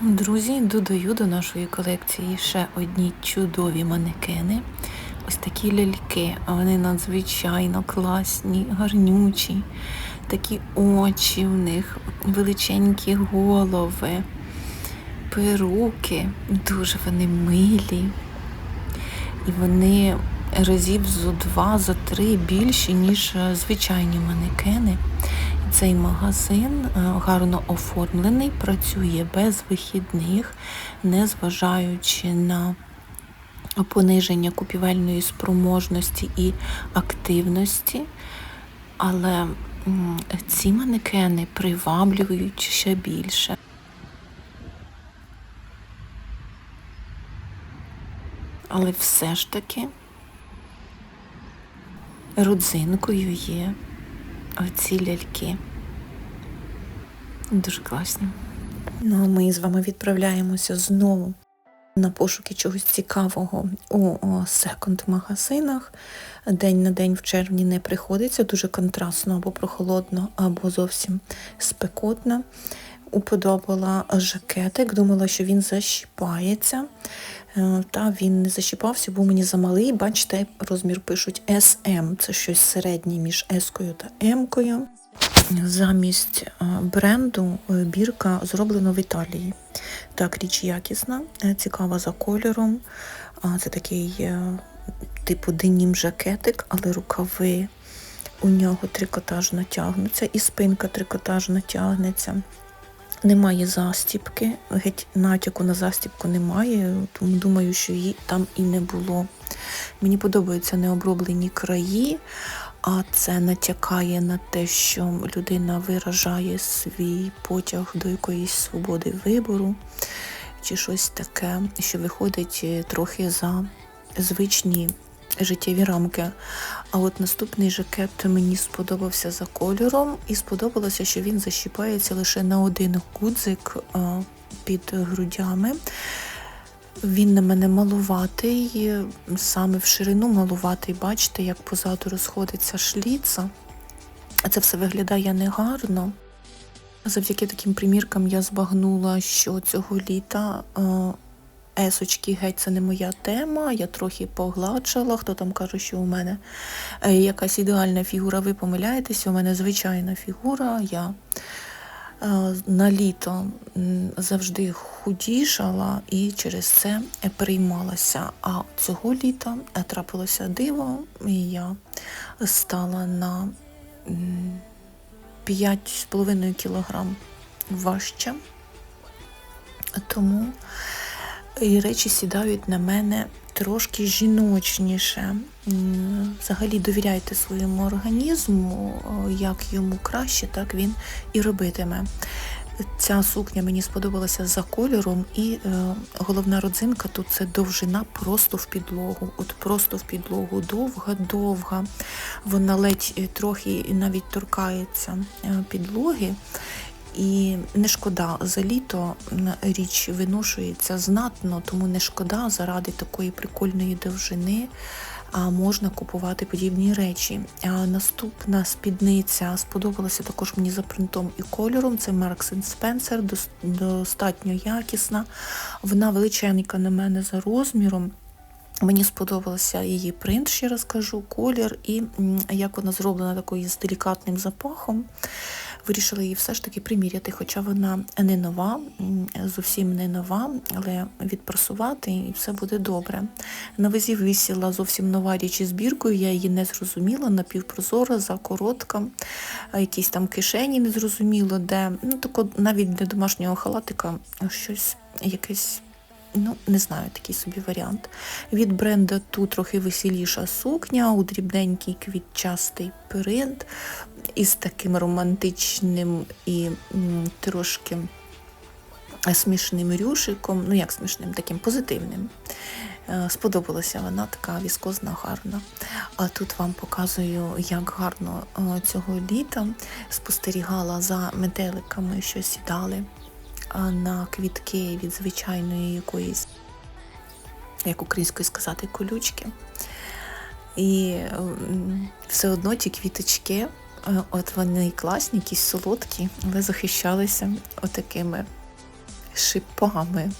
Друзі, додаю до нашої колекції ще одні чудові манекени. Ось такі ляльки. Вони надзвичайно класні, гарнючі, такі очі в них, величенькі голови, перуки. Дуже вони милі. І вони разів зо два, за три більші, ніж е, звичайні манекени. Цей магазин е, гарно оформлений, працює без вихідних, незважаючи на пониження купівельної спроможності і активності. Але ці манекени приваблюють ще більше. Але все ж таки родзинкою є оці ляльки. Дуже класні. Ну, а ми з вами відправляємося знову на пошуки чогось цікавого у секонд-магазинах. День на день в червні не приходиться, дуже контрастно або прохолодно, або зовсім спекотно. Уподобала жакетик, думала, що він защіпається. Е, Та він не защіпався, був мені замалий. Бачите, розмір пишуть SM, це щось середнє між S-кою та М-кою. Замість е, бренду е, бірка зроблена в Італії. Так, річ якісна, цікава за кольором. Це такий типу денім жакетик, але рукави у нього трикотажно тягнуться, і спинка трикотажно тягнеться. Немає застіпки, геть натяку на застіпку немає, тому думаю, що її там і не було. Мені подобаються необроблені краї, а це натякає на те, що людина виражає свій потяг до якоїсь свободи вибору, чи щось таке, що виходить е, трохи за звичні життєві рамки. А от наступний жакет мені сподобався за кольором, і сподобалося, що він защіпається лише на один гудзик під грудями. Він на мене малуватий, саме в ширину малуватий, бачите, як позаду розходиться шліца. Це все виглядає негарно. Завдяки таким приміркам я збагнула, що цього літа есочки геть це не моя тема. Я трохи погладшала. Хто там каже, що у мене е, якась ідеальна фігура, ви помиляєтеся, у мене звичайна фігура. Я е, на літо завжди худішала і через це е, переймалася. А цього літа трапилося диво, і я стала на 5,5 кілограм важче. Тому і речі сідають на мене трошки жіночніше. Взагалі довіряйте своєму організму, як йому краще, так він і робитиме. Ця сукня мені сподобалася за кольором, і е, головна родзинка тут це довжина просто в підлогу. От просто в підлогу, довга-довга. Вона ледь е, трохи навіть торкається е, підлоги. І не шкода, за літо річ виношується знатно, тому не шкода заради такої прикольної довжини. А можна купувати подібні речі. А наступна спідниця сподобалася також мені за принтом і кольором. Це Marks Spencer, достатньо якісна. Вона величенька на мене за розміром. Мені сподобався її принт, ще раз кажу, колір і як вона зроблена такою з делікатним запахом. Вирішила її все ж таки приміряти, хоча вона не нова, зовсім не нова, але відпрасувати і все буде добре. На вазі висіла зовсім нова річ із збіркою, я її не зрозуміла, напівпрозора, закоротка, якісь там кишені не зрозуміло, де ну тако навіть для домашнього халатика щось якесь Ну, не знаю, такий собі варіант. Від бренда тут трохи веселіша сукня, у дрібненький квітчастий принт із таким романтичним і м, трошки смішним рюшиком, ну як смішним, таким позитивним. Е, Сподобалася вона така віскозна, гарна. А тут вам показую, як гарно е, цього літа спостерігала за метеликами, що сідали на квітки від звичайної якоїсь, як українською сказати, колючки. І все одно ті квіточки, е, от вони класні, якісь солодкі, але захищалися отакими шипами.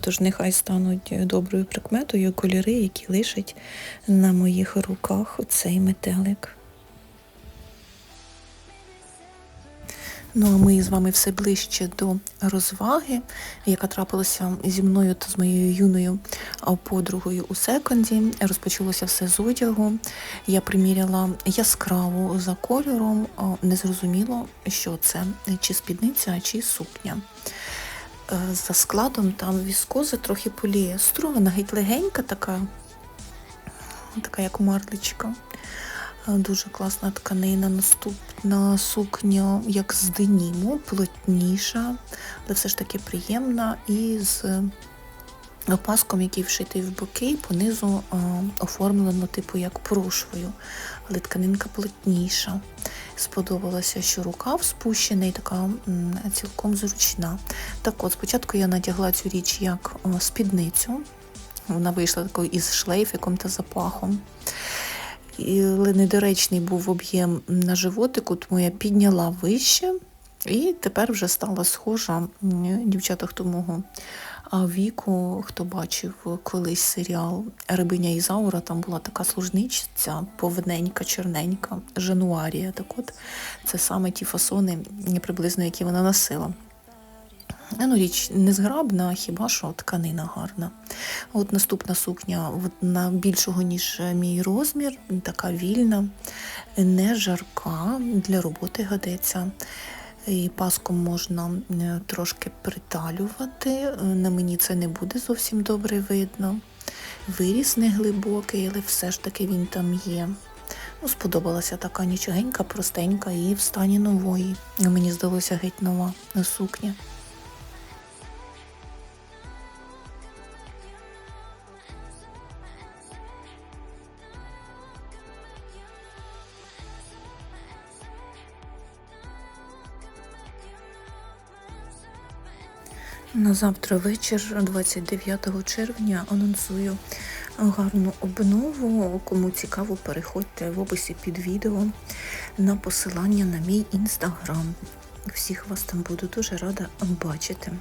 Тож нехай стануть доброю прикметою кольори, які лишить на моїх руках цей метелик. Ну а ми з вами все ближче до розваги, яка трапилася зі мною та з моєю юною подругою у секонді. Розпочалося все з одягу. Я приміряла яскраву за кольором, не зрозуміло, що це, чи спідниця, чи сукня. Е, за складом там віскоза, трохи поліестру, вона геть легенька така, така як марлечка. Е, дуже класна тканина. Наступна сукня, як з деніму, плотніша, але все ж таки приємна. І з опаском, який вшитий в боки, понизу а, оформлено, типу, як прошвою, але тканинка плотніша. Сподобалося, що рукав спущений, така цілком зручна. Так от, спочатку я надягла цю річ як о, спідницю. Вона вийшла такою із шлейфиком та запахом. Але недоречний був об'єм на животику, тому я підняла вище і тепер вже стала схожа дівчата, хто мого віку, хто бачив колись серіал Рибиня Ізаура, там була така служниця, повненька, чорненька, Жануарія. Так от це саме ті фасони, приблизно, які вона носила. Ну, Річ незграбна, хіба що тканина гарна. От Наступна сукня на більшого, ніж мій розмір, така вільна, не жарка, для роботи годиться. І паску можна е, трошки приталювати. Е, на мені це не буде зовсім добре видно. Виріс не глибокий, але все ж таки він там є. Ну, Сподобалася така нічогенька, простенька і в стані нової. Мені здалося геть нова сукня. На завтра вечір, 29 червня, анонсую гарну обнову. Кому цікаво, переходьте в описі під відео на посилання на мій інстаграм. Всіх вас там буду дуже рада бачити.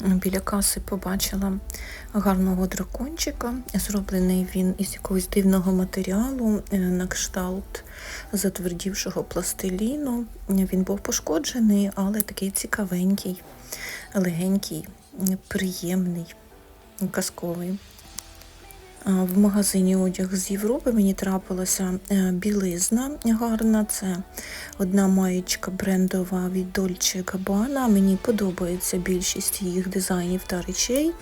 Біля каси побачила гарного дракончика. Зроблений він із якогось дивного матеріалу е, на кшталт затвердівшого пластиліну. Він був пошкоджений, але такий цікавенький, легенький, приємний, казковий. В магазині одяг з Європи мені трапилася е, білизна гарна. Це одна маєчка брендова від Dolce Gabbana. Мені подобається більшість їх дизайнів та речей.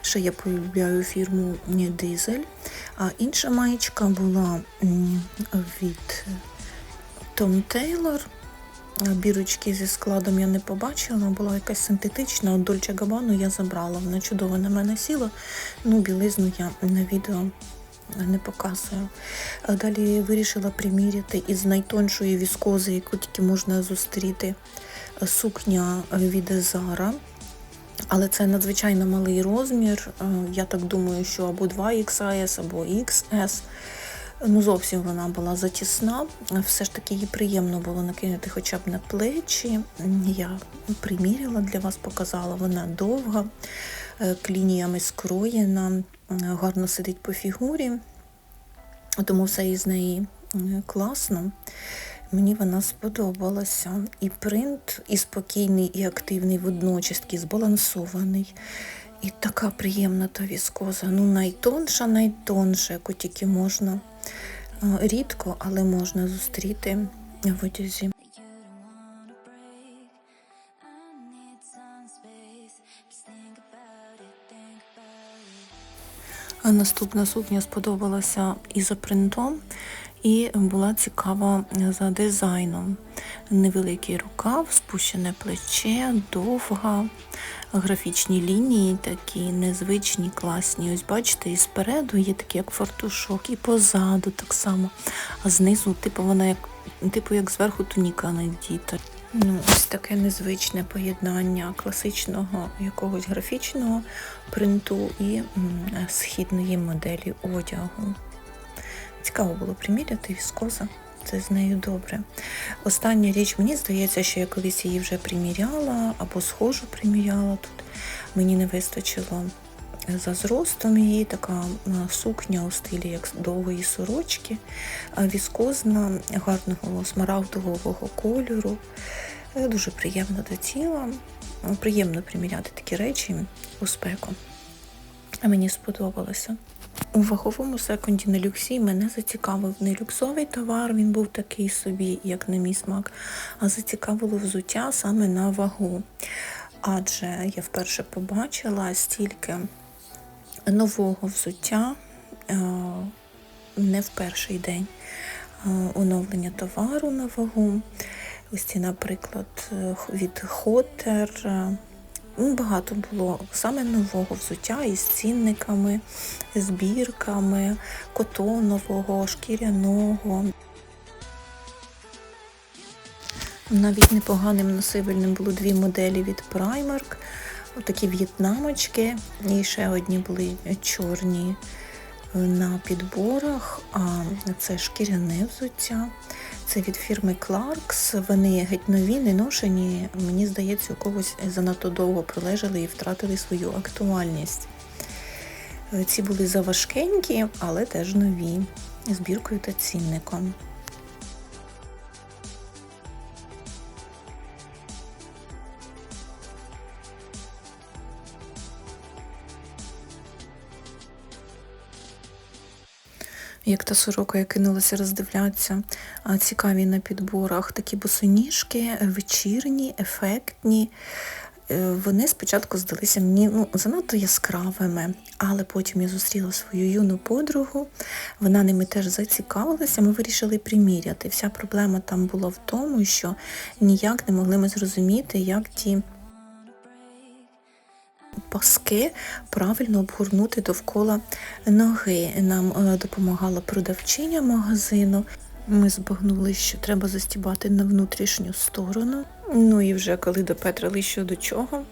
Ще я полюбляю фірму Дизель. А інша маєчка була від Tom Taylor. Бірочки зі складом я не побачила, вона була якась синтетична, от Дольче Габану я забрала. Вона чудово на мене сіла, ну білизну я на відео не показую. Далі вирішила приміряти із найтоншої віскози, яку тільки можна зустріти сукня від Zara. Але це надзвичайно малий розмір. Я так думаю, що або 2XS, або XS. Ну, зовсім вона була затісна. Все ж таки її приємно було накинути хоча б на плечі. Я приміряла для вас, показала, вона довга, е, клініями скроєна, гарно сидить по фігурі, тому все із неї класно. Мені вона сподобалася. І принт, і спокійний, і активний, водночас такий збалансований. І така приємна та віскоза. Ну, найтонша, найтонша, яку тільки можна. Рідко, але можна зустріти в одязі. Наступна сукня сподобалася і за принтом, І була цікава за дизайном. Невеликий рукав, спущене плече, довга, графічні лінії такі незвичні, класні. Ось бачите, і спереду є такий як фартушок, і позаду так само. А знизу, типу, вона як типу як зверху туніка надіта. Ну, ось таке незвичне поєднання класичного якогось графічного принту і східної моделі одягу. Цікаво було приміряти віскоза. Це з нею добре. Остання річ, мені здається, що я колись її вже приміряла або схожу приміряла тут. Мені не вистачило за зростом її така сукня у стилі як довгої сорочки, віскозна, гарного смарагдового кольору. Е, Дуже приємно до тіла. Приємно приміряти такі речі у спеку. А мені сподобалося. У ваговому секунді на люксі мене зацікавив не люксовий товар, він був такий собі, як на мій смак, а зацікавило взуття саме на вагу. Адже я вперше побачила стільки нового взуття е, не в перший день е, оновлення товару на вагу. Ось ці, наприклад, е, від Хотер. Ну, Багато було саме нового взуття із цінниками, збірками, котонового, шкіряного. Навіть непоганим носибельним було дві моделі від Primark, такі в'єтнамочки, і ще одні були чорні на підборах, а це шкіряне взуття. Це від фірми Clarks. Вони геть нові, не ношені. Мені здається, у когось занадто довго пролежали і втратили свою актуальність. Ці були заважкенькі, але теж нові, збіркою та цінником. Як та сорока, я кинулася роздивлятися, цікаві на підборах такі босоніжки, вечірні, ефектні. Е, Вони спочатку здалися мені ну, занадто яскравими, але потім я зустріла свою юну подругу, вона ними теж зацікавилася, ми вирішили приміряти. Вся проблема там була в тому, що ніяк не могли ми зрозуміти, як ті паски правильно обгорнути довкола ноги. Нам е, допомагала продавчиня магазину. Ми збагнули, що треба застібати на внутрішню сторону. Ну і вже коли допетрили що до чого,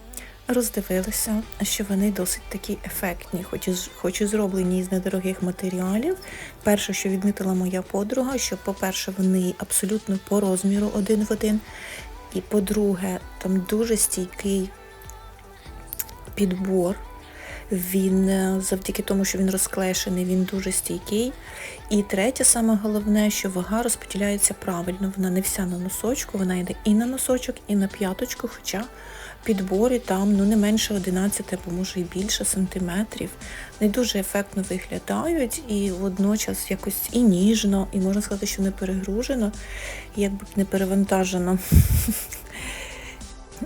роздивилися, що вони досить такі ефектні, хоч і, хоч і зроблені із недорогих матеріалів. Перше, що відмітила моя подруга, що, по-перше, вони абсолютно по розміру один в один. І по-друге, там дуже стійкий підбор. Він е, завдяки тому, що він розклешений, він дуже стійкий. І третє, саме головне, що вага розподіляється правильно. Вона не вся на носочку, вона йде і на носочок, і на п'яточку, хоча підборі там ну не менше 11, або може і більше сантиметрів. Вони дуже ефектно виглядають і водночас якось і ніжно, і можна сказати, що не перегружено, якби не перевантажено.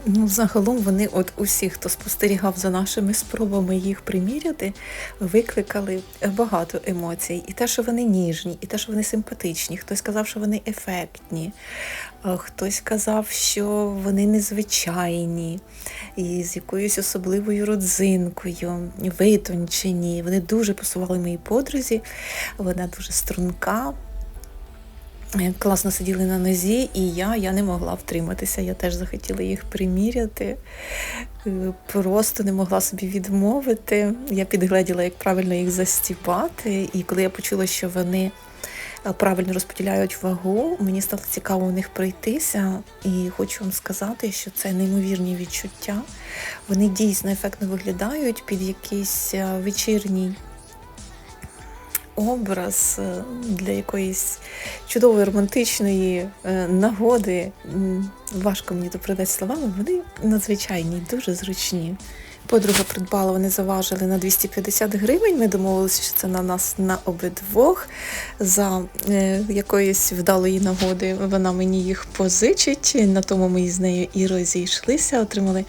Ну, загалом вони, от усі, хто спостерігав за нашими спробами їх приміряти, викликали багато емоцій. І те, що вони ніжні, і те, що вони симпатичні. Хтось сказав, що вони ефектні, хтось казав, що вони незвичайні, і з якоюсь особливою родзинкою, витончені. Вони дуже пасували моїй подрузі, вона дуже струнка. Класно сиділи на нозі, і я, я не могла втриматися. Я теж захотіла їх приміряти. Е, Просто не могла собі відмовити. Я підгледіла, як правильно їх застібати. І коли я почула, що вони е, правильно розподіляють вагу, мені стало цікаво у них пройтися. І хочу вам сказати, що це неймовірні відчуття. Вони дійсно ефектно виглядають під якийсь е, вечірній образ е, для якоїсь чудової романтичної е, нагоди. Важко мені то передати словами, вони надзвичайні, дуже зручні. Подруга придбала, вони заважили на 250 гривень. Ми домовилися, що це на нас на обидвох. За е, якоїсь вдалої нагоди вона мені їх позичить. На тому ми з нею і розійшлися, отримали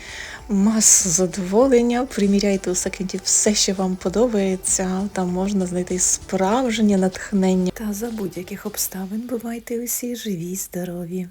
масу задоволення. Приміряйте у секенді все, що вам подобається. Там можна знайти справжнє натхнення. Та за будь-яких обставин бувайте усі живі, здорові.